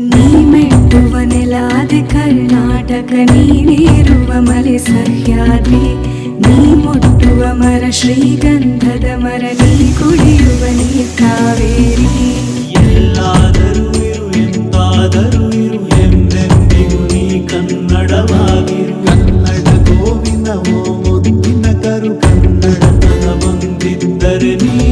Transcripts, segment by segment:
ನೀ ಮೆಟ್ಟುವ ನೆಲಾದೆ ಕರ್ನಾಟಕ ನೀನೇರುವ ಮಲೆ ಸಹ್ಯಾದ್ರಿ. ನೀ ಮುಟ್ಟುವ ಮರ ಶ್ರೀಗಂಧದ ಮರ, ನೀ ಕುಡಿಯುವ ನೀ ಕಾವೇರಿ. ಎಲ್ಲಾದರೂ ಇರು, ಎಂತಾದರೂ ಇರು ಕನ್ನಡವಾಗಿರು. ಕನ್ನಡ ಮುದ್ದಿನ ಕರು ಕನ್ನಡತನ ಬಂದಿದ್ದರೆ ನೀ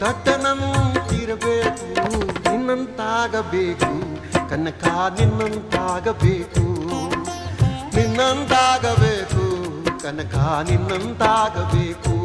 ದಟ್ಟನಂತಿರಬೇಕು ನಿನ್ನಂತಾಗಬೇಕು ಕನಕ ನಿನ್ನಂತಾಗಬೇಕು ನಿನ್ನಂತಾಗಬೇಕು ಕನಕ ನಿನ್ನಂತಾಗಬೇಕು